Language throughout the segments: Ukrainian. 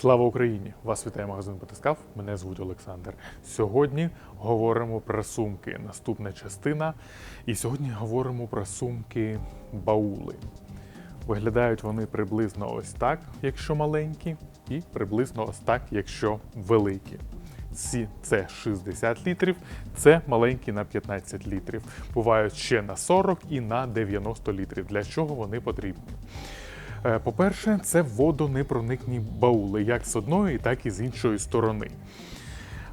Слава Україні! Вас вітає магазин Батискав. Мене звуть Олександр. Сьогодні говоримо про сумки. Наступна частина. І сьогодні говоримо про сумки баули. Виглядають вони приблизно ось так, якщо маленькі, і приблизно ось так, якщо великі. Ці це 60 літрів, це маленькі на 15 літрів. Бувають ще на 40 і на 90 літрів. Для чого вони потрібні? Е, По-перше, це водонепроникні баули, як з одної, так і з іншої сторони.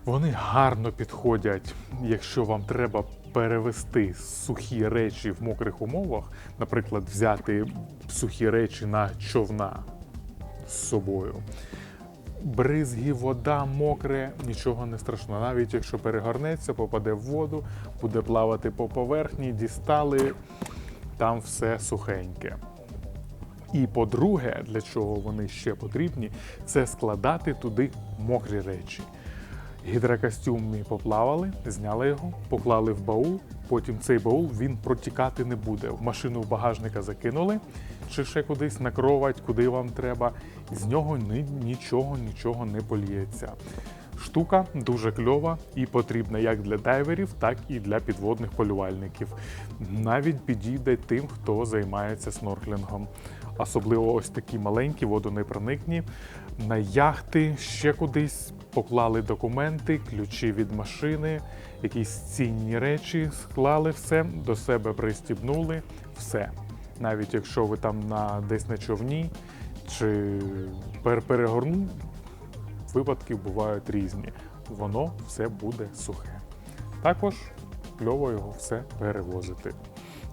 Вони гарно підходять, якщо вам треба перевести сухі речі в мокрих умовах, наприклад, взяти сухі речі на човна з собою. Бризги, вода, мокре, нічого не страшно. Навіть якщо перегорнеться, попаде в воду, буде плавати по поверхні, дістали, там все сухеньке. І по-друге, для чого вони ще потрібні, це складати туди мокрі речі. Гідрокостюм ми поплавали, зняли його, поклали в баул. Потім цей баул він протікати не буде. В машину в багажника закинули, чи ще кудись на кровать, куди вам треба. З нього ні- нічого, нічого не поліється. Штука дуже кльова і потрібна як для дайверів, так і для підводних полювальників. Навіть підійде тим, хто займається снорклінгом. Особливо ось такі маленькі, водонепроникні. На яхти ще кудись поклали документи, ключі від машини, якісь цінні речі, склали все, до себе пристібнули, все. Навіть якщо ви там на десь на човні чи перегорну, випадки бувають різні. Воно все буде сухе. Також кльово його все перевозити.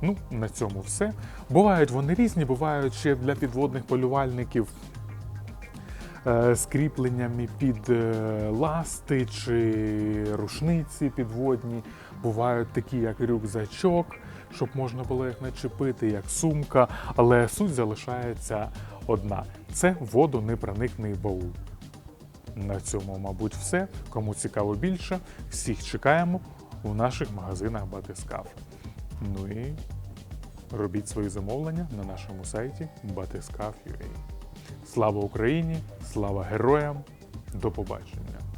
Ну, на цьому все. Бувають вони різні, бувають ще для підводних полювальників е, з кріпленнями під е, ласти чи рушниці підводні. Бувають такі, як рюкзачок, щоб можна було їх начепити, як сумка, але суть залишається одна: це водонепроникний баул. На цьому, мабуть, все. Кому цікаво більше, всіх чекаємо у наших магазинах Батискав. Ну і робіть свої замовлення на нашому сайті Батискаф.ua. Слава Україні! Слава героям! До побачення!